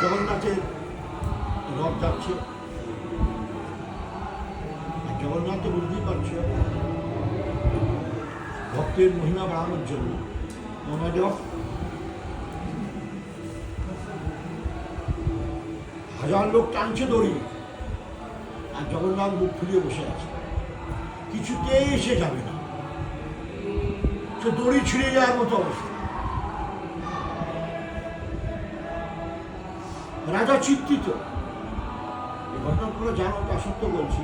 জগন্নাথের রথ যাচ্ছে। আর জগন্নাথ তো বুঝতেই পারছ, ভক্তের মহিমা বাড়ানোর জন্য। মনোযোগ হাজার লোক টানছে দড়ি, আর জগন্নাথ মুখ ফুলিয়ে বসে আছে। কিছুতেই এসে যাবে না। সে দড়ি ছিঁড়ে যাওয়ার মতো অবস্থা। রাজা চিত্রিত এই ঘটনাগুলো জানো তা সত্য বলছি।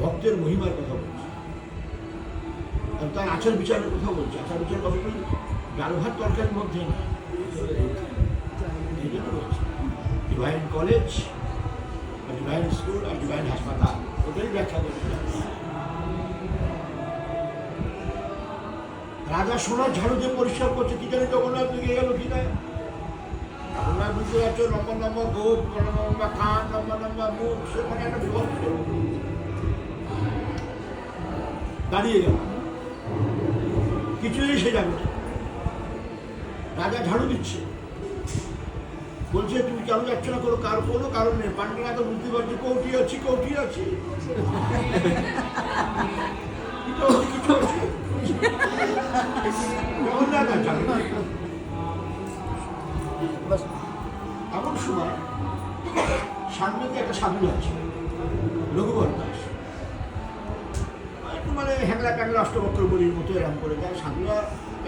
ভক্তের মহিমার কথা বলছি। আর তার আচার বিচারের কথা বলছি। আচার বিচার কথা বলি ডাল ভাত তরকারির মধ্যে না এই জন্য বলছি। ডিভাইন কলেজ আর ডিভাইন স্কুল আর ডিভাইন হাসপাতাল ওটাই ব্যাখ্যা করতে রাজা সোনার ঝাড়ু দিয়ে পরিষ্কার করছে। কি জানি জগন্নাথ গেল কি না? লম্বা গোপ মুখ সেখানে একটা দাঁড়িয়ে গেল। কিছুই সে যাবে রাজা ঝাড়ু দিচ্ছে। বলছে, তুমি কেন যাচ্ছ না? কোনো কারণ কোনো কারণ নেই। পান্ডারা তো বুঝতে পারছি কৌটি আছি, কৌটি আছে। কিছু সময় সামনে দিয়ে একটা সাধু আছে, রঘুবর দাস। একটু মানে হ্যাংলা ট্যাংলা অষ্টবক্র বলির মতো এরকম করে যায়। সাধুরা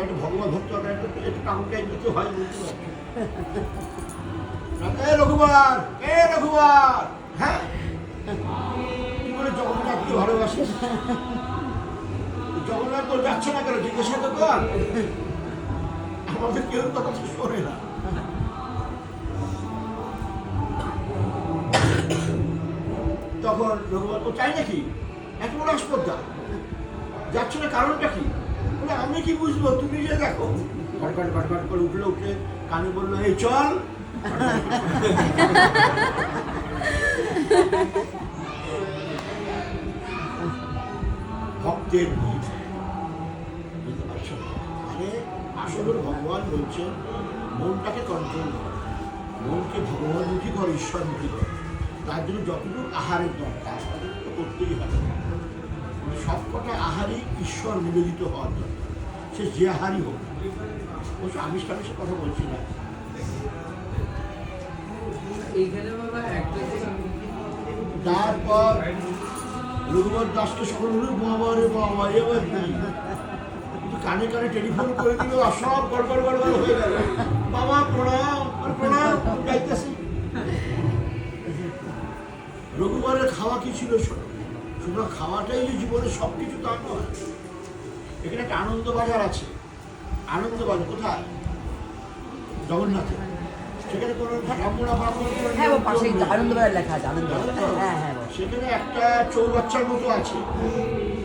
একটা ভগবত ভক্ত একটু একটু টাউন টাইপ দিতে হয়, বুঝতে পারছি। এ রঘুবার এ রঘুবার। হ্যাঁ। কি করে জগন্নাথকে ভালোবাসিস জগন্নাথ তো যাচ্ছে না কেন? জিজ্ঞাসা তো কর আমাদের কেউ কথা শোনে না। তখন রঘুবর তো চাই নাকি? এত বড় আসপদ্দা যাচ্ছে না কারণটা কি? বলে, আমি কি বুঝব? তুমি যে দেখো। ঘটঘট ঘটঘট করে উঠলে উঠলে কানে বলল, এই চল। ভক্তের ভিড়। বুঝতে পারছ? আসলে ভগবান বলছেন, মনটাকে কন্ট্রোল কর। মনকে ভগবানমুখী কর? ঈশ্বরমুখী কর? তার জন্য যতটুকু আহারের দরকার ততটুকু তো করতেই হবে। সব কটা আহারই ঈশ্বর নিবেদিত হওয়ার দরকার সে যে আহারই হোক অবশ্য আমিষ টামিষের কথা বলছি না। তারপর রঘুবর দাসকে সকল হলো বাবা রে বাবা এবার কানে কানে টেলিফোন করে দিল সব গড়বড় গড়বড় হয়ে গেল। বাবা প্রণাম প্রণাম যাইতেছি। রঘুবরের খাওয়া কি ছিল শুধু খাওয়াটাই যে জীবনের সব কিছু তা নয় এখানে একটা আনন্দ বাজার আছে। আনন্দ বাজার কোথায়? জগন্নাথে। সেখানে কোনো কোনো হ্যাঁ ও পাশেই আনন্দবাজার লেখা আছে আনন্দবাজার। হ্যাঁ হ্যাঁ বাবা। সেখানে একটা চৌবাচ্চার মতো আছে।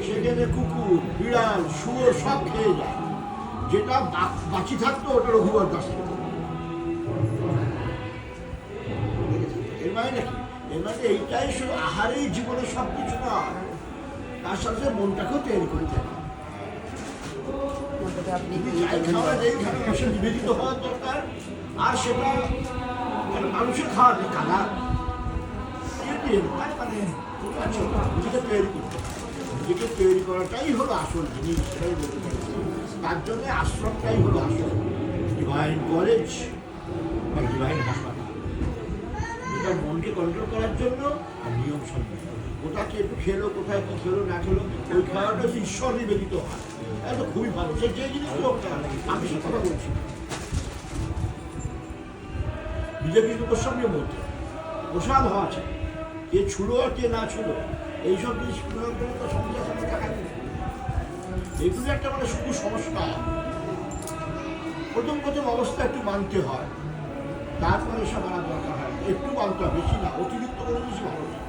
সেখানে কুকুর বিড়াল শুয়োর সব খেয়ে যায়। যেটা বা- বাঁচি থাকতো ওটা রঘুবর দাস। এর মানে নাকি মানে এইটাই শুধু আহারেই জীবনে সব কিছু না তার সাথে মনটাকেও তৈরি করে দেয়। নিবেদিত হওয়ার দরকার। আর সেটা মানে মানুষের খাওয়া নেই কাদা মানে নিজেকে তৈরি করতে। নিজেকে তৈরি করাটাই হলো আসল জিনিস। তার জন্য আশ্রমটাই হলো আসল। ডিভাইন কলেজ বা ডিভাইন হাসপাতাল এটা কন্ট্রোল করার জন্য নিয়ম সম্মান কোথায় কে খেলো কোথায়, কি খেলো, না খেলো, ওই খাওয়াটা হচ্ছে ঈশ্বর নিবেদিত হয় এটা খুবই ভালো। সে যে জিনিস আমি সে কথা বলছি। বিজেপি সঙ্গে মধ্যে প্রসাদ হওয়া চাই কে ছুলো আর কে না ছুলো, এইসব জিনিস করে তো সংসার সাথে থাকা এগুলো একটা মানে শুধু সমস্যা প্রথম প্রথম অবস্থা একটু মানতে হয়। তারপরে এসব মানার দরকার হয় একটু হবে বেশি না অতিরিক্ত করে কিছু ভালো।